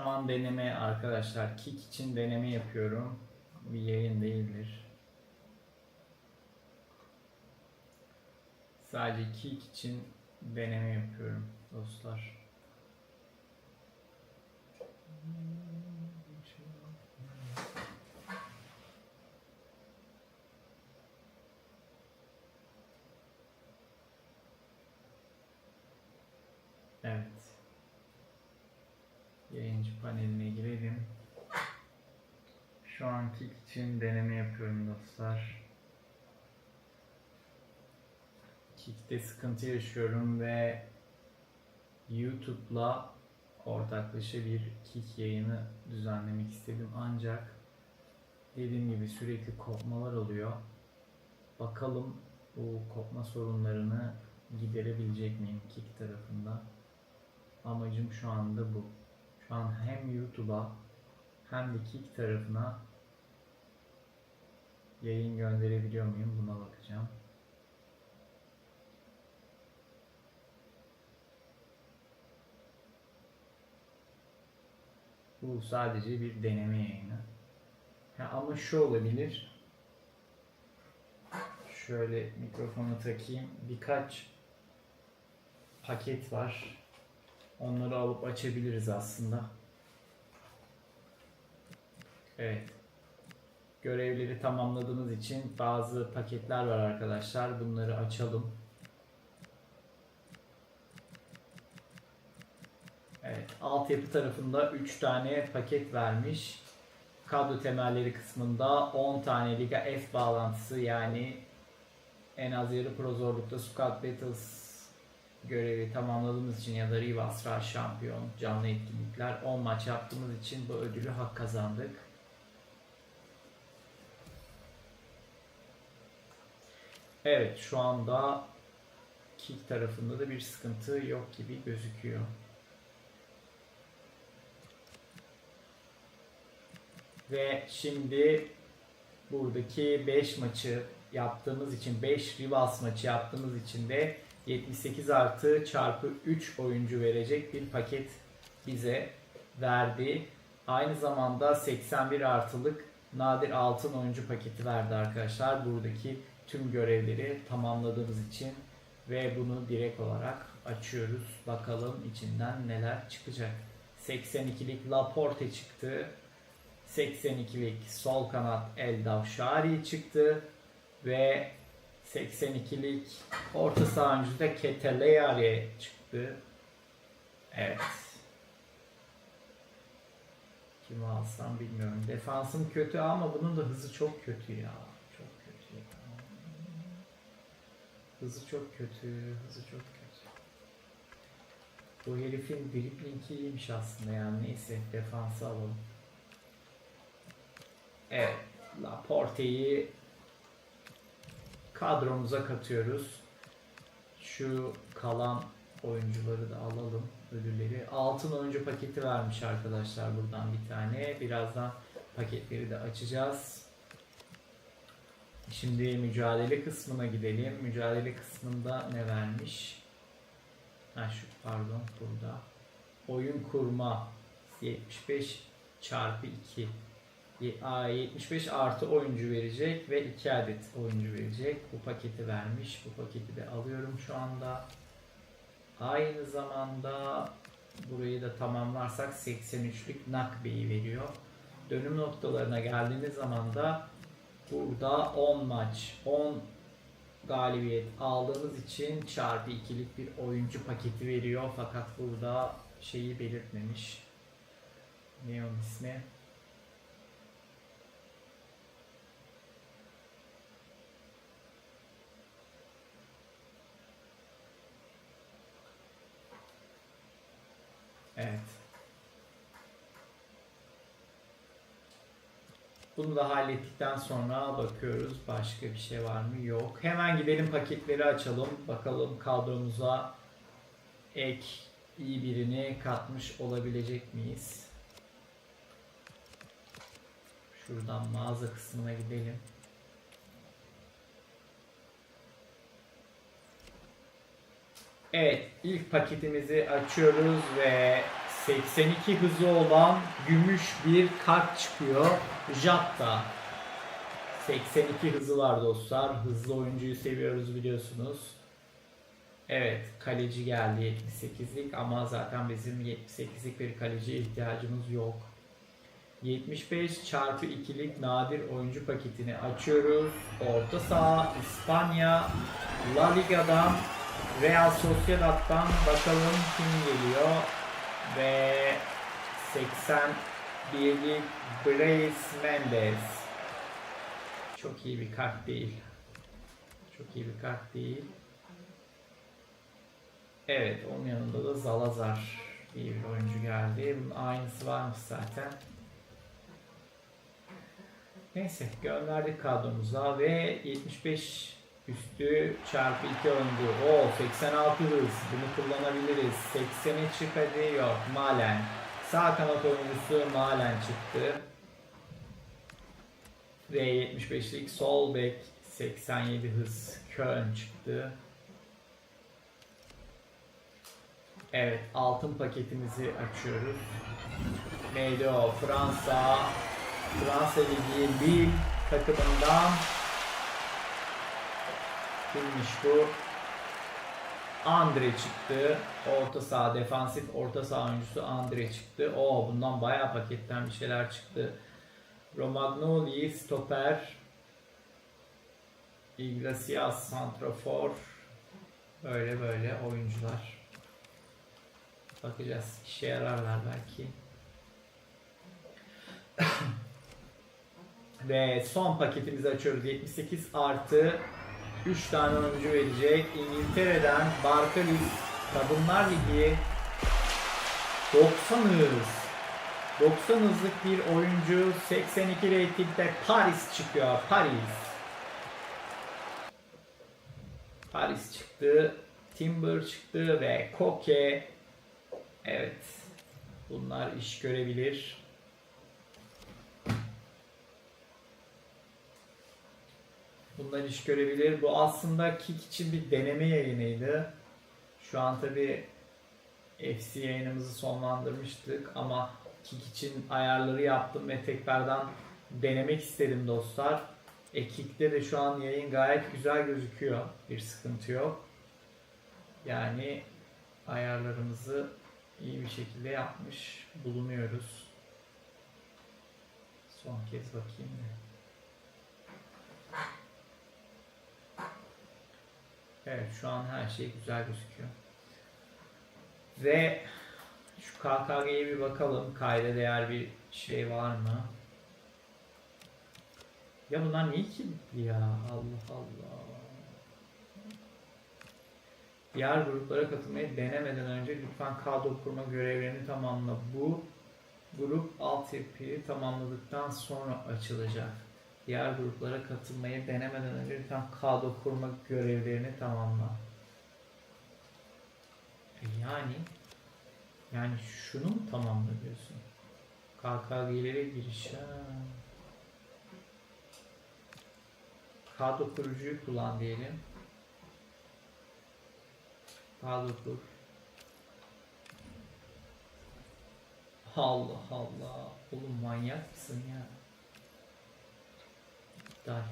Şu an deneme arkadaşlar. Kick için deneme yapıyorum. Bir yayın değildir. Sadece kick için deneme yapıyorum dostlar. Evet. Yayıncı paneline girelim. Şu an kick için deneme yapıyorum dostlar. Kick'te sıkıntı yaşıyorum ve YouTube'la ortaklaşa bir kick yayını düzenlemek istedim ancak dediğim gibi sürekli kopmalar oluyor. Bakalım bu kopma sorunlarını giderebilecek miyim kick tarafında? Amacım şu anda bu. Şu an hem YouTube'a hem de Kick tarafına yayın gönderebiliyor muyum buna bakacağım. Bu sadece bir deneme yayını. Ha, ama şu olabilir. Şöyle mikrofonu takayım. Birkaç paket var. Onları alıp açabiliriz aslında. Evet. Görevleri tamamladığımız için bazı paketler var arkadaşlar. Bunları açalım. Evet. Altyapı tarafında 3 tane paket vermiş. Kadro temelleri kısmında 10 tane Liga F bağlantısı yani en az yarı pro zorlukta Squad Battles görevi tamamladığımız için ya da Rivas Ra şampiyon canlı etkinlikler 10 maç yaptığımız için bu ödülü hak kazandık. Evet şu anda kick tarafında da bir sıkıntı yok gibi gözüküyor. Ve şimdi buradaki 5 maçı yaptığımız için 5 Rivas maçı yaptığımız için de 78 artı çarpı 3 oyuncu verecek bir paket bize verdi. Aynı zamanda 81 artılık nadir altın oyuncu paketi verdi arkadaşlar. Buradaki tüm görevleri tamamladığımız için ve bunu direkt olarak açıyoruz. Bakalım içinden neler çıkacak. 82'lik Laporte çıktı. 82'lik sol kanat El Davşari çıktı. Ve 82'lik orta saha oyuncusu da Keteleyare çıktı. Evet. Kimi alsam bilmiyorum. Defansım kötü ama bunun da hızı çok kötü ya. Çok kötü ya. Hızı çok kötü. Hızı çok kötü. Bu herifin driblingi iyiymiş aslında yani. Neyse defansı alalım. Evet. Laporte'yi kadromuza katıyoruz. Şu kalan oyuncuları da alalım. Ödülleri. Altın oyuncu paketi vermiş arkadaşlar buradan bir tane. Birazdan paketleri de açacağız. Şimdi mücadele kısmına gidelim. Mücadele kısmında ne vermiş? Ha şu pardon burada. Oyun kurma 75 çarpı 2 75 artı oyuncu verecek ve 2 adet oyuncu verecek. Bu paketi vermiş. Bu paketi de alıyorum şu anda. Aynı zamanda burayı da tamamlarsak 83'lük nakbeyi veriyor. Dönüm noktalarına geldiğimiz zaman da burada 10 maç, 10 galibiyet aldığımız için çarpı 2'lik bir oyuncu paketi veriyor. Fakat burada şeyi belirtmemiş. Ne onun ismi? Evet. Bunu da hallettikten sonra bakıyoruz başka bir şey var mı? Yok. Hemen gidelim paketleri açalım. Bakalım kadromuza ek iyi birini katmış olabilecek miyiz? Şuradan mağaza kısmına gidelim. Evet, ilk paketimizi açıyoruz ve 82 hızı olan gümüş bir kart çıkıyor. Jatta. 82 hızı var dostlar. Hızlı oyuncuyu seviyoruz biliyorsunuz. Evet kaleci geldi 78'lik ama zaten bizim 78'lik bir kaleciye ihtiyacımız yok. 75 çarpı 2'lik nadir oyuncu paketini açıyoruz. Orta saha İspanya La Liga'dan Real Sociedad'dan bakalım kim geliyor ve 81'lik Brais Mendes çok iyi bir kart değil. Çok iyi bir kart değil. Evet, onun yanında da Zalazar diye bir oyuncu geldi. Bunun aynısı varmış zaten. Neyse, gönderdik kadromuza ve 75 üstü çarpı 2 oyuncu. O 86 hız. Bunu kullanabiliriz. 80'e çık hadi yok. Malen. Sağ kanat oyuncusu Malen çıktı. Ve 75'lik sol bek 87 hız Köln çıktı. Evet, altın paketimizi açıyoruz. Neydi o? Fransa, Fransa Ligi Lille takımından kimmiş bu? Andre çıktı. Orta saha, defansif orta saha oyuncusu Andre çıktı. O bundan bayağı paketten bir şeyler çıktı. Romagnoli, stoper. Iglesias, santrafor. Böyle böyle oyuncular. Bakacağız. İşe yararlar belki. Ve son paketimizi açıyoruz. 78 artı 3 tane oyuncu verecek. İngiltere'den Barkalis Kadınlar Ligi 90 hız. 90 hızlık bir oyuncu 82 reytingde Paris çıkıyor. Paris. Paris çıktı. Timber çıktı ve Koke. Evet. Bunlar iş görebilir. Bunlar iş görebilir. Bu aslında Kick için bir deneme yayınıydı. Şu an tabi FC yayınımızı sonlandırmıştık ama Kick için ayarları yaptım ve tekrardan denemek istedim dostlar. E Kick'te de şu an yayın gayet güzel gözüküyor. Bir sıkıntı yok. Yani ayarlarımızı iyi bir şekilde yapmış bulunuyoruz. Son kez bakayım Evet şu an her şey güzel gözüküyor. Ve şu KKG'ye bir bakalım. Kayda değer bir şey var mı? Ya bunlar niye kilitli ya? Allah Allah. Diğer gruplara katılmayı denemeden önce lütfen kadro kurma görevlerini tamamla. Bu grup altyapıyı tamamladıktan sonra açılacak. Diğer gruplara katılmayı denemeden önce lütfen kadro kurma görevlerini tamamla. E Yani yani şunu mu tamamla diyorsun? KKG'lere giriş ha. Kadro kurucuyu kullan diyelim. Kadro kur. Allah Allah. Oğlum manyak mısın ya? İptal.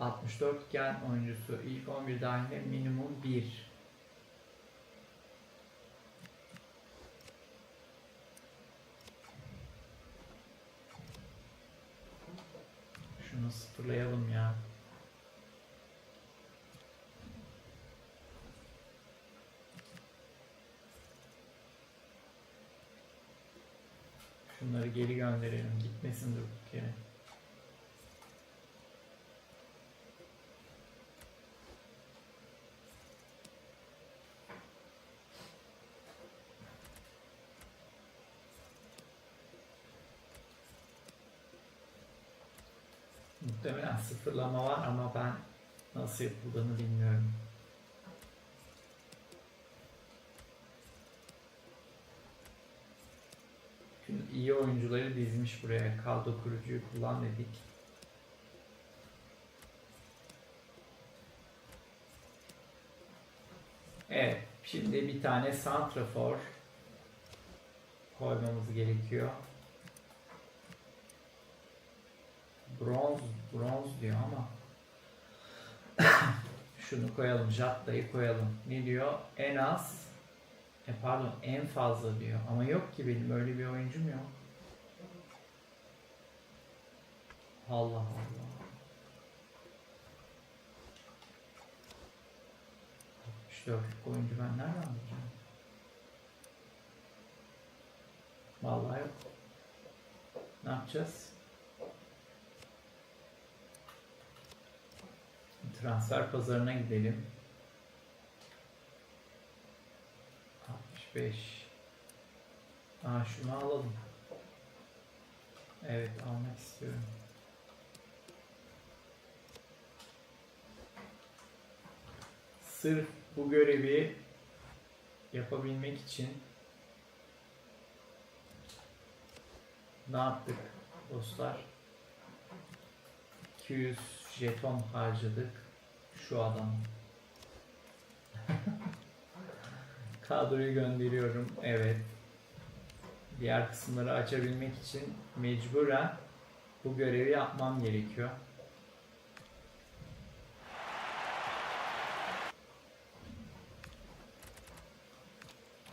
...64 gen oyuncusu ilk 11 dahilinde minimum 1. Şunu sıfırlayalım ya. Şunları geri gönderelim. Gitmesin durduk yere. Muhtemelen sıfırlama var ama ben nasıl yapıldığını bilmiyorum. İyi oyuncuları dizmiş buraya. Kadro kurucuyu kullan dedik. Evet. Şimdi bir tane santrafor koymamız gerekiyor. Bronz, bronz diyor ama şunu koyalım, Jatta'yı koyalım. Ne diyor? En az, e pardon en fazla diyor. Ama yok ki benim öyle bir oyuncum yok. Allah Allah. 64'lük oyuncu ben nereden bulacağım? Vallahi yok. Ne yapacağız? Transfer pazarına gidelim. 65. Aa şunu alalım. Evet almak istiyorum. Sırf bu görevi yapabilmek için ne yaptık dostlar? 200 jeton harcadık şu adam. Kadroyu gönderiyorum. Evet. Diğer kısımları açabilmek için mecburen bu görevi yapmam gerekiyor.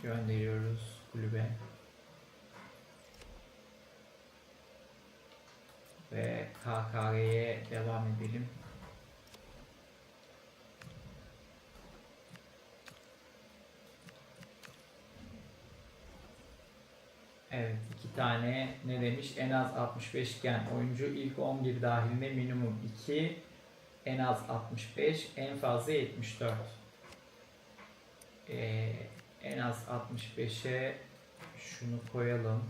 Gönderiyoruz kulübe. Ve KKG'ye devam edelim. Evet iki tane ne demiş? En az 65 iken oyuncu ilk 11 dahilinde minimum 2 en az 65 en fazla 74 ee, en az 65'e şunu koyalım.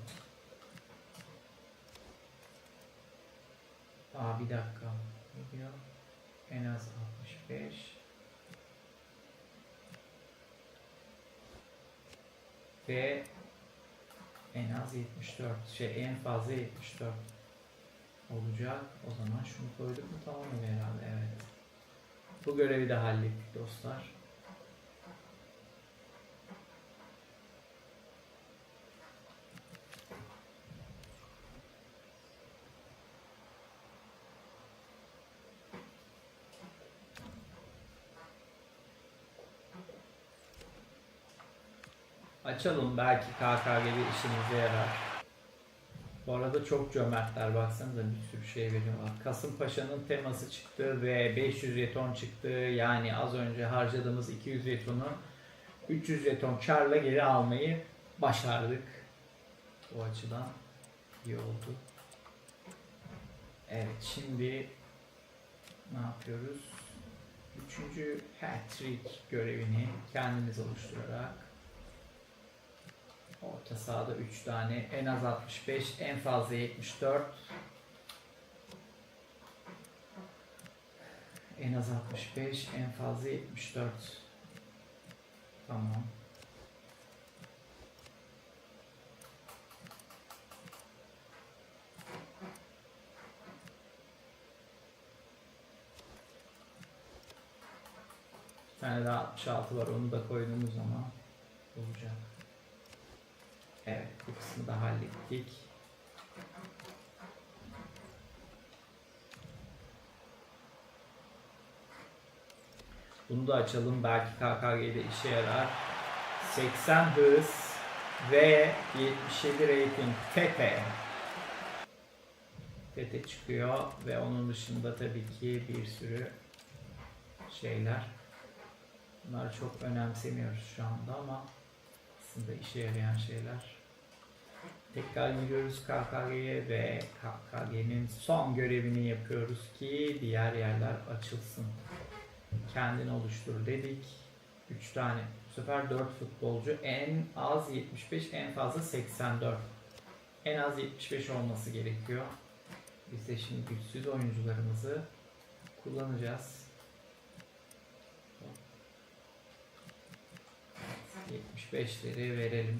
Aa bir dakika. Ne diyor? En az 65 ve en az 74 şey en fazla 74 olacak. O zaman şunu koyduk mu tamam mı herhalde evet. Bu görevi de hallettik dostlar. Açalım belki KKG'de işimize yarar. Bu arada çok cömertler baksanıza bir sürü şey veriyorlar. Kasımpaşa'nın teması çıktı ve 500 jeton çıktı. Yani az önce harcadığımız 200 jetonu 300 jeton karla geri almayı başardık. O açıdan iyi oldu. Evet şimdi ne yapıyoruz? Üçüncü hat-trick görevini kendimiz oluşturarak Orta sahada 3 tane. En az 65, en fazla 74. En az 65, en fazla 74. Tamam. Bir tane daha 66 var. Onu da koyduğumuz zaman olacak. Evet, bu kısmı da hallettik. Bunu da açalım. Belki KKG'de işe yarar. 80 hız ve 77 rating Tete. Tete çıkıyor ve onun dışında tabii ki bir sürü şeyler. Bunları çok önemsemiyoruz şu anda ama aslında işe yarayan şeyler. Tekrar giriyoruz KKG'ye ve KKG'nin son görevini yapıyoruz ki diğer yerler açılsın. Kendini oluştur dedik. 3 tane. Bu sefer 4 futbolcu. En az 75, en fazla 84. En az 75 olması gerekiyor. Biz de şimdi güçsüz oyuncularımızı kullanacağız. 75'leri verelim.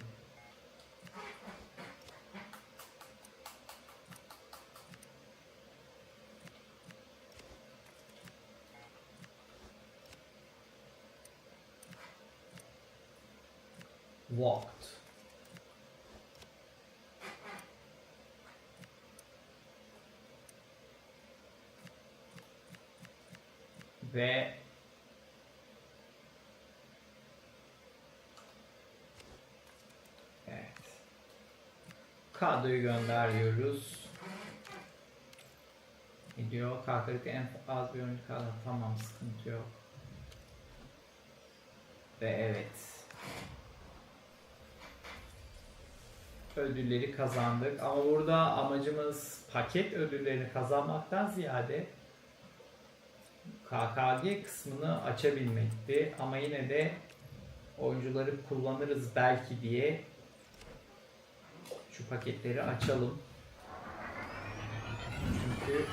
Walked. Ve Evet. Kadroyu gönderiyoruz. Gidiyor. Kalkırıkta en az bir oyuncu kaldı. Tamam sıkıntı yok. Ve evet. Ödülleri kazandık. Ama burada amacımız paket ödüllerini kazanmaktan ziyade KKG kısmını açabilmekti. Ama yine de oyuncuları kullanırız belki diye şu paketleri açalım. Çünkü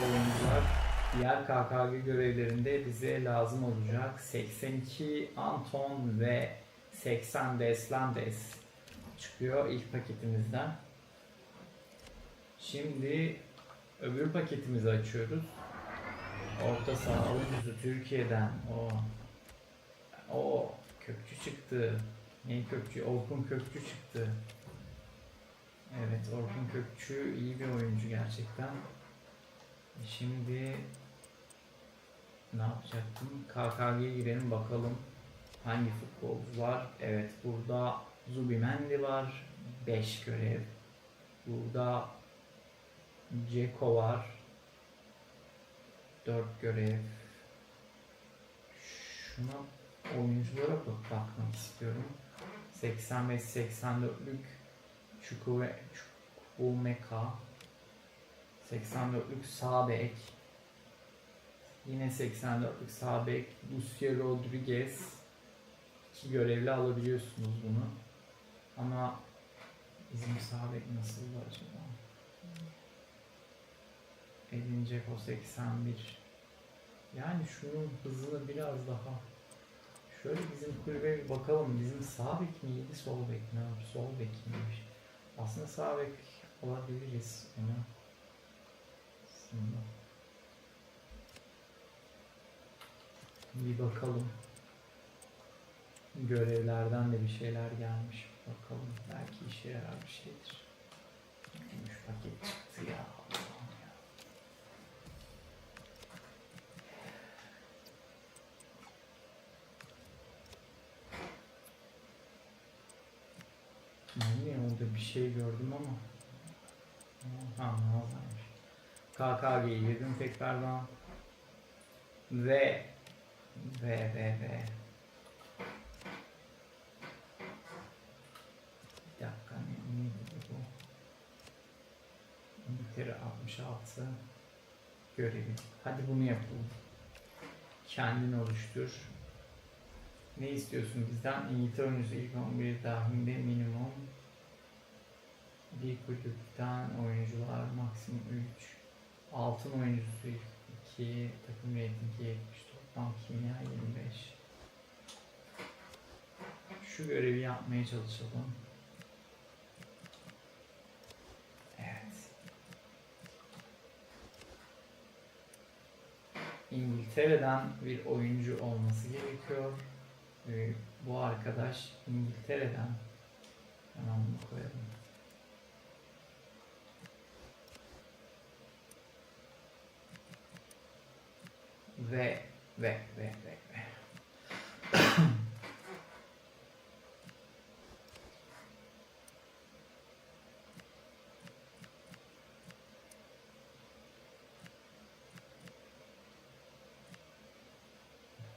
oyuncular diğer KKG görevlerinde bize lazım olacak. 82 Anton ve 80 Deslandes çıkıyor ilk paketimizden. Şimdi öbür paketimizi açıyoruz. Orta saha oyuncusu Türkiye'den o o kökçü çıktı. Ne kökçü? Orkun Kökçü çıktı. Evet Orkun Kökçü iyi bir oyuncu gerçekten. Şimdi ne yapacaktım? KKG'ye girelim bakalım hangi futbolcu var. Evet burada Zubimendi var. 5 görev. Burada Ceko var. 4 görev. Şuna oyunculara bak bakmak istiyorum. 85-84'lük Çukuve Çukumeka 84'lük sağ bek Yine 84'lük sağ bek Lucio Rodriguez görevli alabiliyorsunuz bunu. Ama bizim sağ bek nasıl acaba? Edin Dzeko 81 yani şunun hızını biraz daha Şöyle bizim kulübe bir bakalım. Bizim sağ bek miydi, sol bek mi? Sol bek miymiş? Aslında sağ bek olabiliriz onu. Aslında. Bir bakalım. Görevlerden de bir şeyler gelmiş. Bakalım. Belki işe yarar bir şeydir. Gümüş paket çıktı ya. Yine orada bir şey gördüm ama. Ha mağazaymış. KKG'ye girdim tekrardan. Ve ve ve ve Bir dakika ne, neydi bu? İngiltere 66 görevi. Hadi bunu yapalım. Kendin oluştur. Ne istiyorsun bizden? İngiltere oyuncusu ilk 11 dahilinde minimum bir kulüpten oyuncular maksimum 3 altın oyuncusu 2 takım rating 70 toplam kimya 25 şu görevi yapmaya çalışalım evet İngiltere'den bir oyuncu olması gerekiyor. Ee, bu arkadaş İngiltere'den. Hemen bunu koyalım. Ve ve ve ve ve.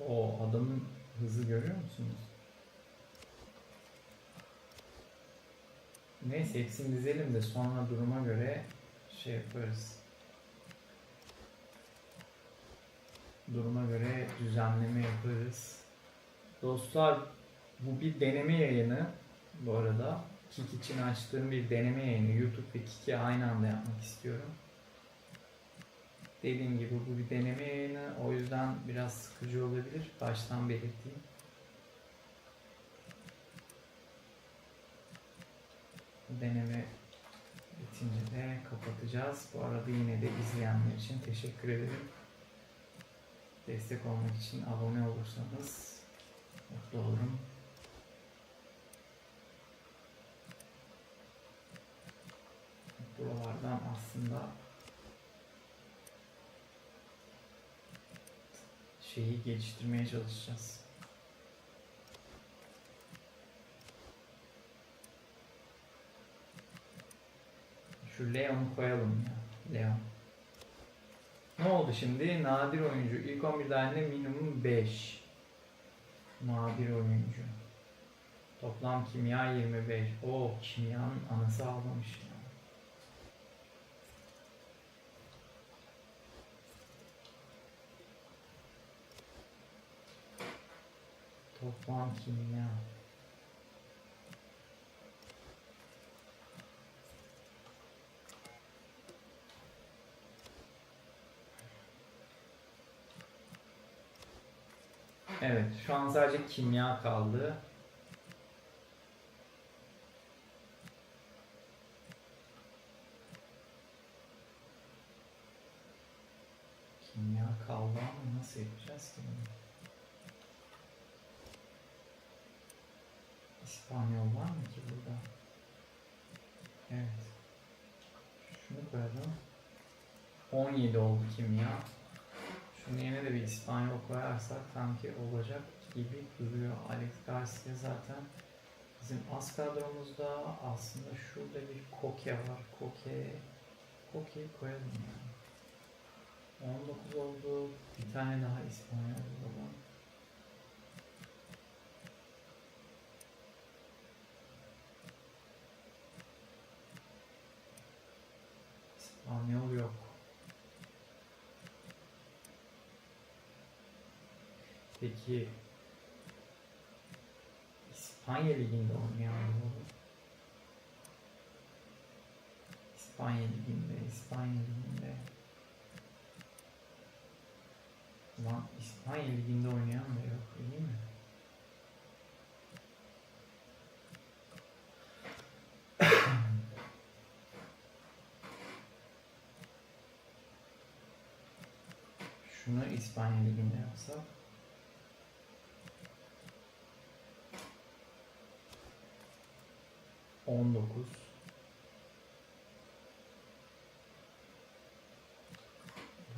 O adamın hızı görüyor musunuz? Neyse hepsini dizelim de sonra duruma göre şey yaparız. duruma göre düzenleme yaparız. Dostlar bu bir deneme yayını bu arada. Kik için açtığım bir deneme yayını. YouTube ve Kik'i aynı anda yapmak istiyorum. Dediğim gibi bu bir deneme yayını. O yüzden biraz sıkıcı olabilir. Baştan belirteyim. Deneme bitince de kapatacağız. Bu arada yine de izleyenler için teşekkür ederim. Destek olmak için abone olursanız Mutlu olurum. Buralardan aslında şeyi geliştirmeye çalışacağız. Şu Leon'u koyalım ya. Leon. Ne oldu şimdi? Nadir oyuncu. İlk 11 halinde minimum 5. Nadir oyuncu. Toplam kimya 25. O kimyanın anası ağlamış ya. Toplam kimya. Evet, şu an sadece kimya kaldı. Kimya kaldı ama nasıl yapacağız ki bunu? İspanyol var mı ki burada? Evet. Şunu koyalım. 17 oldu kimya. Şunu yerine de bir İspanyol koyarsak sanki olacak gibi duruyor. Alex Garcia zaten bizim az kadromuzda aslında şurada bir Koke var. Koke Koke'yi koyalım yani. 19 oldu. Bir tane daha İspanyol. İspanyol yok. Peki İspanya Ligi'nde oynayan olur. İspanya Ligi'nde, İspanya Ligi'nde. Lan İspanya Ligi'nde oynayan da yok değil mi? Şunu İspanya Ligi'nde yapsak. On dokuz.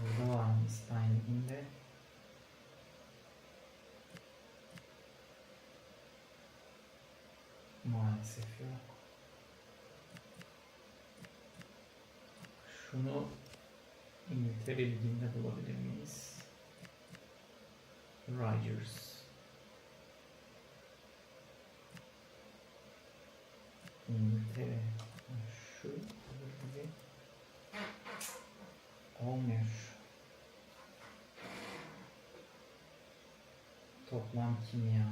Burada var mı Ligi'nde? Maalesef yok. Şunu İngiltere Ligi'nde bulabilir miyiz? Rogers. İngiltere. Şu gibi olmuyor. Toplam kimya.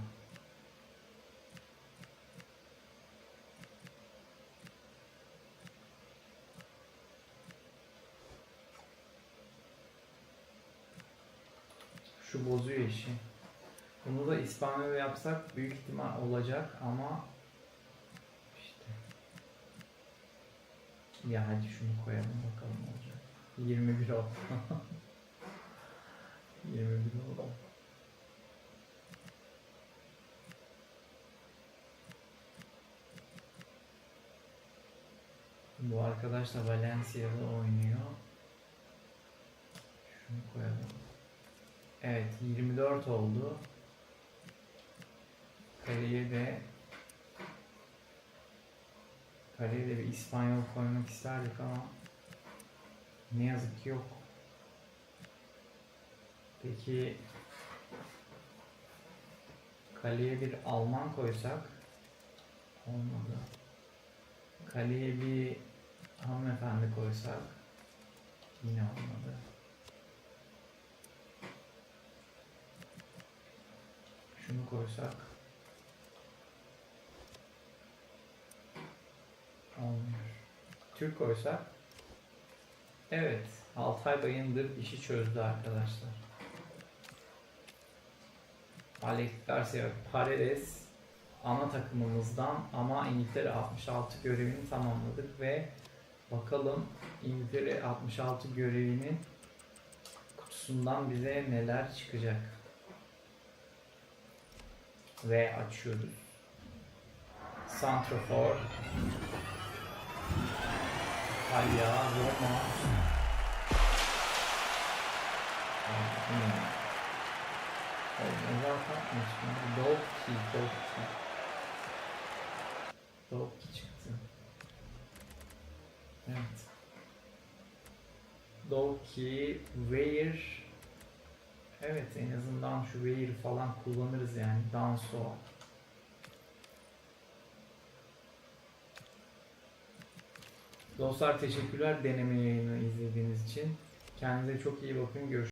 Şu bozuyor işi. Bunu da İspanyol yapsak büyük ihtimal olacak ama ya hadi şunu koyalım bakalım olacak. 21 oldu. 21 oldu. Bu arkadaş da Valencia'da oynuyor. Şunu koyalım. Evet 24 oldu. Kaleye de Kaleye de bir İspanyol koymak isterdik ama ne yazık ki yok. Peki kaleye bir Alman koysak olmadı. Kaleye bir hanımefendi koysak yine olmadı. Şunu koysak olmuyor. Türk koysak evet Altay Bayındır işi çözdü arkadaşlar. Alex Garcia Paredes ana takımımızdan ama İngiltere 66 görevini tamamladık ve bakalım İngiltere 66 görevinin kutusundan bize neler çıkacak. ve açıyoruz. Santrafor. Alya, Roma. Hmm. Onlar kalkmış. Dolki, Dolki. Dolki çıktı. Evet. Dolki, Weir. Evet en azından şu Weir falan kullanırız yani. Danso. Dostlar teşekkürler deneme yayını izlediğiniz için. Kendinize çok iyi bakın. Görüşürüz.